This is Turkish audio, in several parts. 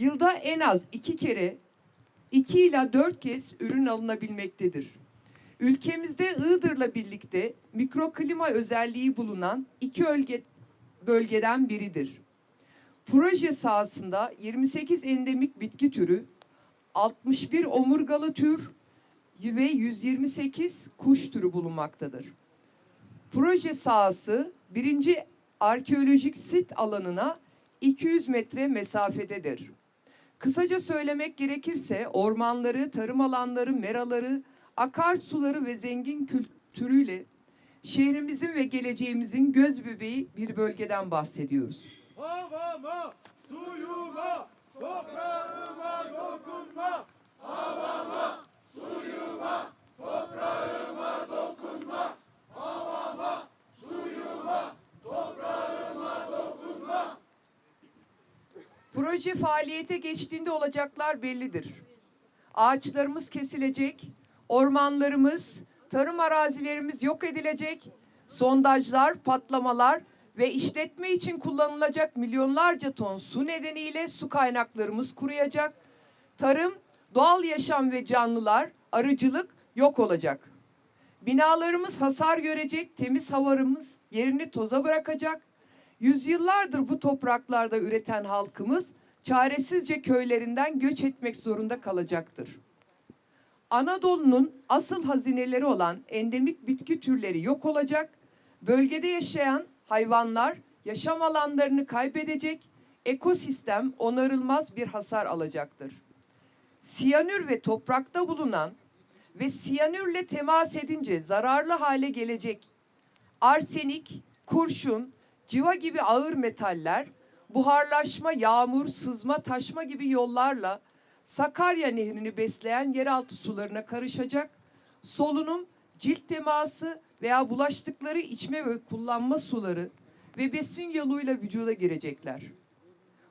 Yılda en az iki kere, iki ila dört kez ürün alınabilmektedir. Ülkemizde Iğdır'la birlikte mikroklima özelliği bulunan iki bölge, bölgeden biridir. Proje sahasında 28 endemik bitki türü, 61 omurgalı tür ve 128 kuş türü bulunmaktadır. Proje sahası birinci arkeolojik sit alanına 200 metre mesafededir. Kısaca söylemek gerekirse ormanları, tarım alanları, meraları, akarsuları ve zengin kültürüyle şehrimizin ve geleceğimizin göz bebeği bir bölgeden bahsediyoruz. Havama, suyuma, toprağıma dokunma. Havama, suyuma, toprağıma dokunma. Havama, suyuma, toprağıma dokunma. Proje faaliyete geçtiğinde olacaklar bellidir. Ağaçlarımız kesilecek, ormanlarımız, tarım arazilerimiz yok edilecek, sondajlar, patlamalar ve işletme için kullanılacak milyonlarca ton su nedeniyle su kaynaklarımız kuruyacak, tarım, doğal yaşam ve canlılar, arıcılık yok olacak. Binalarımız hasar görecek, temiz havarımız yerini toza bırakacak, Yüzyıllardır bu topraklarda üreten halkımız çaresizce köylerinden göç etmek zorunda kalacaktır. Anadolu'nun asıl hazineleri olan endemik bitki türleri yok olacak, bölgede yaşayan hayvanlar yaşam alanlarını kaybedecek, ekosistem onarılmaz bir hasar alacaktır. Siyanür ve toprakta bulunan ve siyanürle temas edince zararlı hale gelecek arsenik, kurşun, civa gibi ağır metaller buharlaşma, yağmur, sızma, taşma gibi yollarla Sakarya Nehri'ni besleyen yeraltı sularına karışacak. Solunum, cilt teması veya bulaştıkları içme ve kullanma suları ve besin yoluyla vücuda girecekler.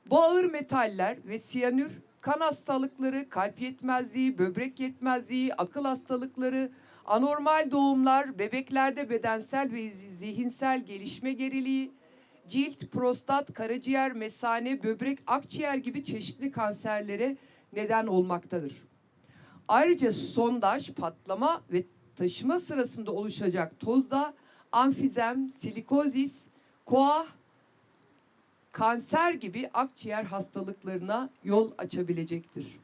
Bu ağır metaller ve siyanür kan hastalıkları, kalp yetmezliği, böbrek yetmezliği, akıl hastalıkları, anormal doğumlar, bebeklerde bedensel ve zihinsel gelişme geriliği, cilt, prostat, karaciğer, mesane, böbrek, akciğer gibi çeşitli kanserlere neden olmaktadır. Ayrıca sondaj, patlama ve taşıma sırasında oluşacak tozda amfizem, silikozis, koah, kanser gibi akciğer hastalıklarına yol açabilecektir.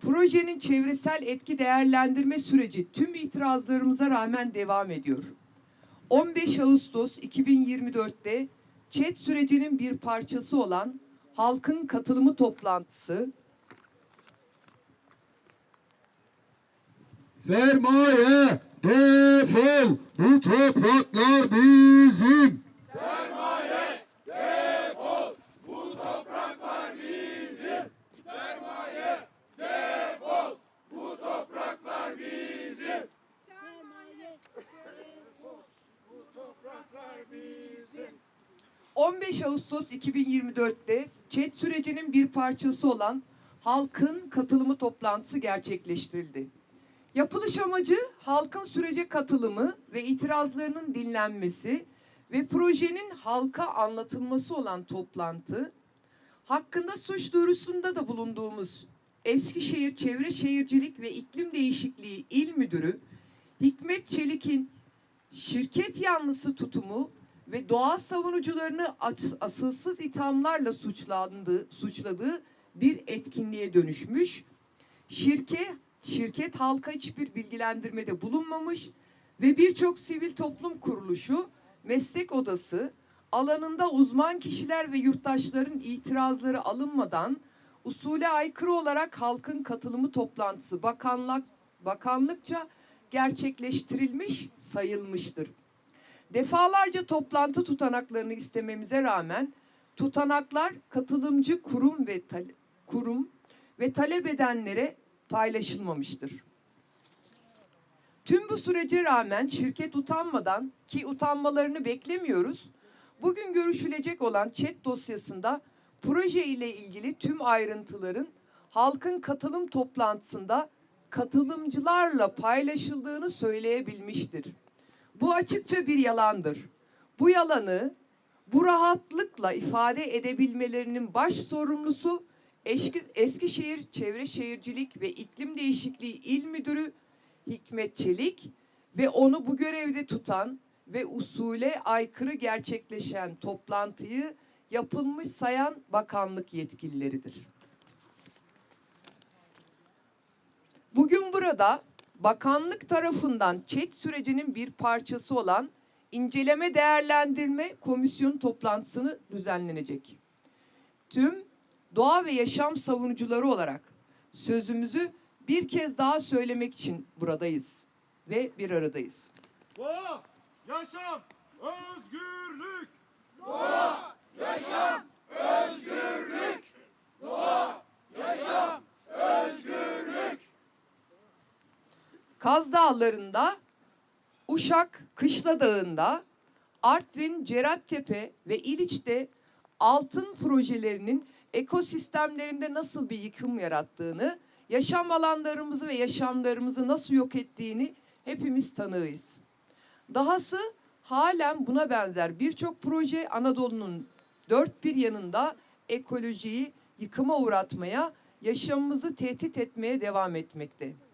Projenin çevresel etki değerlendirme süreci tüm itirazlarımıza rağmen devam ediyor. 15 Ağustos 2024'te ÇED sürecinin bir parçası olan halkın katılımı toplantısı Sermaye defol bu topraklar bizim. Sermaye, defol, bu topraklar bizim. Sermaye, defol, bu topraklar bizim. Sermaye, defol, bu topraklar bizim. 15 Ağustos 2024'te ÇED sürecinin bir parçası olan halkın katılımı toplantısı gerçekleştirildi. Yapılış amacı halkın sürece katılımı ve itirazlarının dinlenmesi ve projenin halka anlatılması olan toplantı, hakkında suç duyurusunda da bulunduğumuz Eskişehir Çevre Şehircilik ve İklim Değişikliği İl Müdürü Hikmet Çelik'in şirket yanlısı tutumu ve doğa savunucularını as- asılsız ithamlarla suçlandığı, suçladığı bir etkinliğe dönüşmüş. Şirket, şirket halka hiçbir bilgilendirmede bulunmamış ve birçok sivil toplum kuruluşu, meslek odası, alanında uzman kişiler ve yurttaşların itirazları alınmadan usule aykırı olarak halkın katılımı toplantısı bakanlık bakanlıkça gerçekleştirilmiş sayılmıştır. Defalarca toplantı tutanaklarını istememize rağmen tutanaklar katılımcı kurum ve kurum ve talep edenlere paylaşılmamıştır. Tüm bu sürece rağmen şirket utanmadan ki utanmalarını beklemiyoruz. Bugün görüşülecek olan chat dosyasında proje ile ilgili tüm ayrıntıların halkın katılım toplantısında katılımcılarla paylaşıldığını söyleyebilmiştir. Bu açıkça bir yalandır. Bu yalanı bu rahatlıkla ifade edebilmelerinin baş sorumlusu Eşki, Eskişehir Çevre Şehircilik ve İklim Değişikliği İl Müdürü Hikmet Çelik ve onu bu görevde tutan ve usule aykırı gerçekleşen toplantıyı yapılmış sayan bakanlık yetkilileridir. Bugün burada bakanlık tarafından ÇED sürecinin bir parçası olan inceleme değerlendirme komisyon toplantısını düzenlenecek. Tüm doğa ve yaşam savunucuları olarak sözümüzü bir kez daha söylemek için buradayız ve bir aradayız. Doğa, yaşam, özgürlük. Kaz Dağları'nda, Uşak Kışla Dağı'nda, Artvin Cerattepe ve İliç'te altın projelerinin ekosistemlerinde nasıl bir yıkım yarattığını, yaşam alanlarımızı ve yaşamlarımızı nasıl yok ettiğini hepimiz tanığıyız. Dahası halen buna benzer birçok proje Anadolu'nun dört bir yanında ekolojiyi yıkıma uğratmaya, yaşamımızı tehdit etmeye devam etmekte.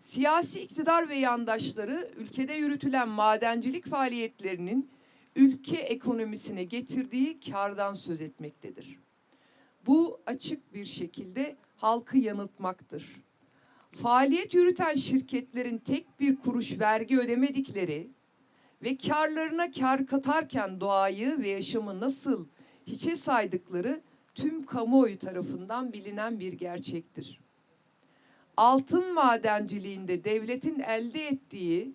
Siyasi iktidar ve yandaşları ülkede yürütülen madencilik faaliyetlerinin ülke ekonomisine getirdiği kardan söz etmektedir. Bu açık bir şekilde halkı yanıltmaktır. Faaliyet yürüten şirketlerin tek bir kuruş vergi ödemedikleri ve karlarına kar katarken doğayı ve yaşamı nasıl hiçe saydıkları tüm kamuoyu tarafından bilinen bir gerçektir altın madenciliğinde devletin elde ettiği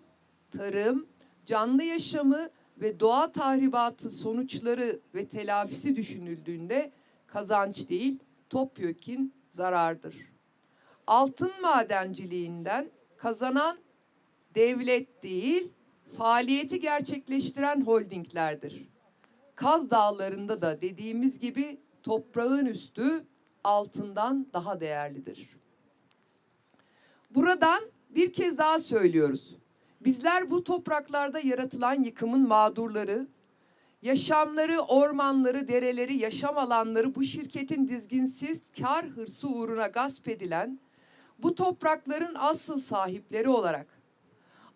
tarım, canlı yaşamı ve doğa tahribatı sonuçları ve telafisi düşünüldüğünde kazanç değil, topyekün zarardır. Altın madenciliğinden kazanan devlet değil, faaliyeti gerçekleştiren holdinglerdir. Kaz Dağları'nda da dediğimiz gibi toprağın üstü altından daha değerlidir. Buradan bir kez daha söylüyoruz. Bizler bu topraklarda yaratılan yıkımın mağdurları, yaşamları, ormanları, dereleri, yaşam alanları bu şirketin dizginsiz kar hırsı uğruna gasp edilen bu toprakların asıl sahipleri olarak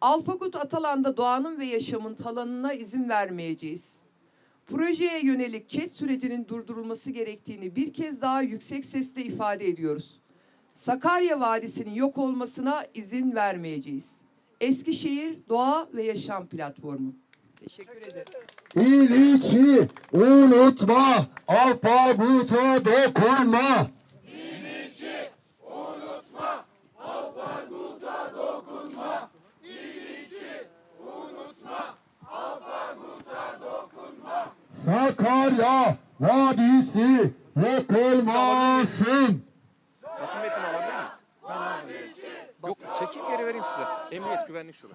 Alfagut Atalan'da doğanın ve yaşamın talanına izin vermeyeceğiz. Projeye yönelik çet sürecinin durdurulması gerektiğini bir kez daha yüksek sesle ifade ediyoruz. Sakarya Vadisi'nin yok olmasına izin vermeyeceğiz. Eskişehir Doğa ve Yaşam Platformu. Teşekkür ederim. İliçi unutma, Alpagut'a dokunma. Sakarya Vadisi yok olmasın. Yok çekip geri vereyim size. Emniyet güvenlik şube.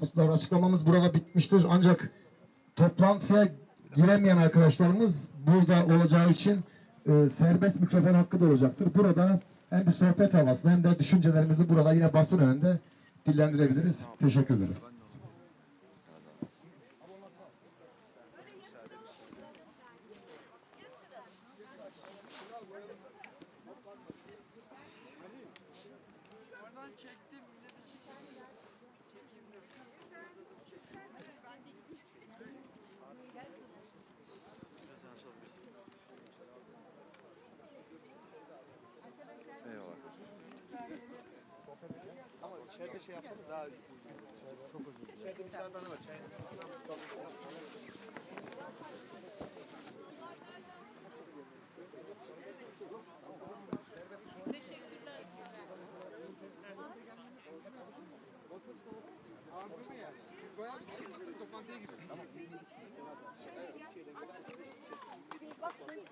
Dostlar açıklamamız burada bitmiştir ancak toplantıya giremeyen arkadaşlarımız burada olacağı için e, serbest mikrofon hakkı da olacaktır. Burada hem bir sohbet havasında hem de düşüncelerimizi burada yine basın önünde dillendirebiliriz. Teşekkür ederiz. Eyvallah. Ama içeride şey yapsanız daha uygun. Çok özür dilerim. İçeride misafirhane var. Çayınızı falan Ağırdı mı ya? Biz bir kişi basın toplantıya gidiyoruz. Bak şey.